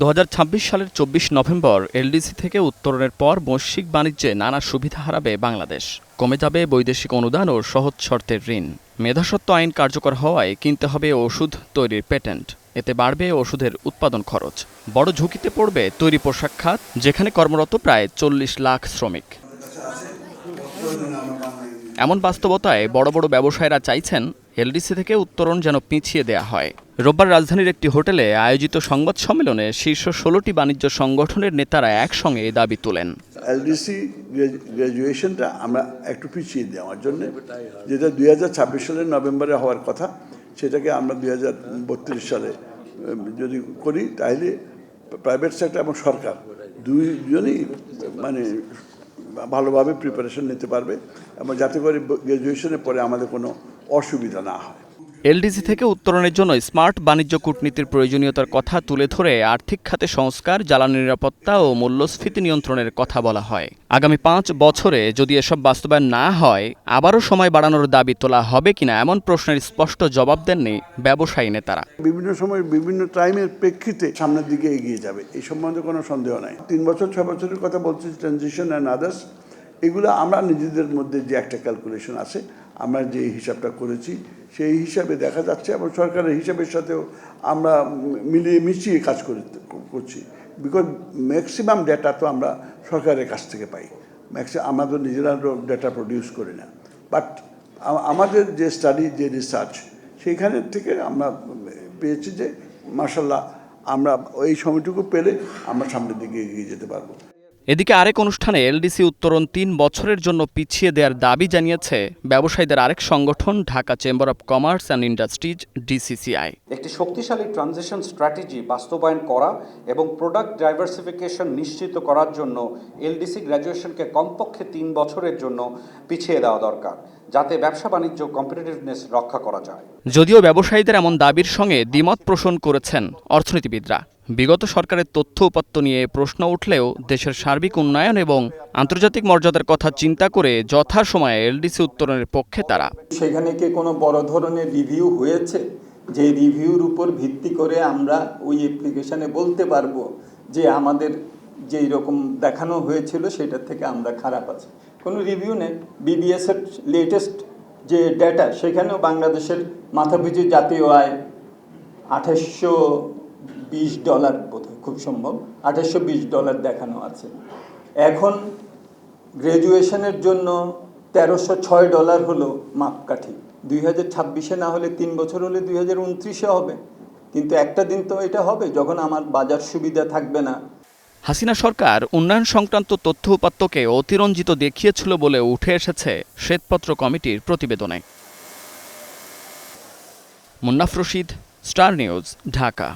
দু হাজার ছাব্বিশ সালের চব্বিশ নভেম্বর এলডিসি থেকে উত্তরণের পর বৈশ্বিক বাণিজ্যে নানা সুবিধা হারাবে বাংলাদেশ। কমে যাবে বৈদেশিক অনুদান ও সহজ শর্তের ঋণ। মেধাসত্ব আইন কার্যকর হওয়ায় কিনতে হবে ওষুধ তৈরির পেটেন্ট। এতে বাড়বে ওষুধের উৎপাদন খরচ। বড় ঝুঁকিতে পড়বে তৈরি পোশাক খাত, যেখানে কর্মরত প্রায় চল্লিশ লাখ শ্রমিক। এমন বাস্তবতায় বড় বড় ব্যবসায়ীরা চাইছেন এলডিসি থেকে উত্তরণ যেন পিছিয়ে দেয়া হয়। রোববার রাজধানীর একটি হোটেলে আয়োজিত সংবাদ সম্মেলনে শীর্ষ ষোলোটি বাণিজ্য সংগঠনের নেতারা একসঙ্গে এই দাবি তোলেন। এলডিসি গ্র্যাজুয়েশনটা আমরা একটু পিছিয়ে দেওয়ার জন্য। যেটা দুই হাজার ছাব্বিশ সালের নভেম্বরে হওয়ার কথা, সেটাকে আমরা দুই হাজার বত্রিশ সালে যদি করি তাহলে প্রাইভেট সেক্টর এবং সরকার দুইজনই মানে ভালোভাবে প্রিপারেশন নিতে পারবে এবং যাতে করে গ্র্যাজুয়েশনের পরে আমাদের কোনো অসুবিধা না হয়। এলডিসি থেকে উত্তরণের জন্য স্মার্ট বাণিজ্য কূটনীতির প্রয়োজনীয়তার কথা তুলে ধরে আর্থিক খাতে সংস্কার, জ্বালানি নিরাপত্তা ও মূল্যস্ফীতি নিয়ন্ত্রণের কথা বলা হয়। আগামী পাঁচ বছরে যদি এসব বাস্তবায়ন না হয়, আবারও সময় বাড়ানোর দাবি তোলা হবে কিনা এমন প্রশ্নের স্পষ্ট জবাব দেননি ব্যবসায়ী নেতারা। বিভিন্ন সময় বিভিন্ন টাইমের প্রেক্ষিতে সামনের দিকে এগিয়ে যাবে, এই সম্বন্ধে কোনো সন্দেহ নাই। তিন বছর, ছয় বছরের কথা বলছি ট্রানজিশন অ্যান্ড আদার্স এগুলো আমরা নিজেদের মধ্যে যে একটা ক্যালকুলেশন আছে আমরা যে হিসাবটা করেছি, সেই হিসাবে দেখা যাচ্ছে এবং সরকারের হিসাবের সাথেও আমরা মিলিয়ে মিশিয়ে কাজ করে, করছি। বিকজ ম্যাক্সিমাম ডেটা তো আমরা সরকারের কাছ থেকে পাই। ম্যাক্সি আমরা তো নিজেরা ডেটা প্রডিউস করি না। বাট আমাদের যে স্টাডি যে রিসার্চ সেইখানের থেকে আমরা পেয়েছি যে মার্শাল্লাহ আমরা এই সময়টুকু পেলে আমরা সামনের দিকে এগিয়ে যেতে পারব। এদিকে আরেক অনুষ্ঠানে এলডিসি উত্তরণ তিন বছরের জন্য পিছিয়ে দেওয়ার দাবি জানিয়েছে ব্যবসায়ীদের আরেক সংগঠন Dhaka chamber of commerce and industries DCCI. একটি শক্তিশালী ট্রানজিশন স্ট্র্যাটেজি বাস্তবায়ন করা এবং প্রোডাক্ট ডাইভার্সিফিকেশন নিশ্চিত করার জন্য এলডিসি গ্র্যাজুয়েশনকে কমপক্ষে তিন বছরের জন্য পিছিয়ে দেওয়া দরকার যাতে ব্যবসা বাণিজ্য কম্পিটিটিভনেস রক্ষা করা যায়। যদিও ব্যবসায়ীদের এমন দাবির সঙ্গে দ্বিমত পোষণ করেছেন অর্থনীতিবিদরা। বিগত সরকারের তথ্য উপাত্ত নিয়ে প্রশ্ন উঠলেও দেশের সার্বিক উন্নয়ন এবং আন্তর্জাতিক মর্যাদার কথা চিন্তা করে যথাসময়ে এলডিসি উত্তরণের পক্ষে তারা। সেখানে কি কোনো বড় ধরনের রিভিউ হয়েছে? যে রিভিউর উপর ভিত্তি করে আমরা ওই অ্যাপ্লিকেশনে বলতে পারব যে আমাদের যেই রকম দেখানো হয়েছিল সেটার থেকে আমরা খারাপ আছি। কোনো রিভিউ নেই। বিবিএস এর লেটেস্ট যে ডেটা সেখানেও বাংলাদেশের মাথাপিছু জাতীয় আয় আঠাশশো বিশ ডলার বোধহয়, খুব সম্ভব। আঠাশশো বিশ ডলার দেখানো আছে। এখন গ্র্যাজুয়েশনের জন্য তেরোশো ছয় ডলার হলো মাপকাঠি। দুই হাজার ছাব্বিশে না হলে তিন বছর হলে দুই হাজার উনত্রিশে হবে। কিন্তু একটা দিন তো এটা হবে, যখন আমার বাজার সুবিধা থাকবে না। হাসিনা সরকার উন্নয়ন সংক্রান্ত তথ্য উপাত্তকে অতিরঞ্জিত দেখিয়েছিল বলে উঠে এসেছে শ্বেতপত্র কমিটির প্রতিবেদনে। Munnaf Rashid, star news, Dhaka.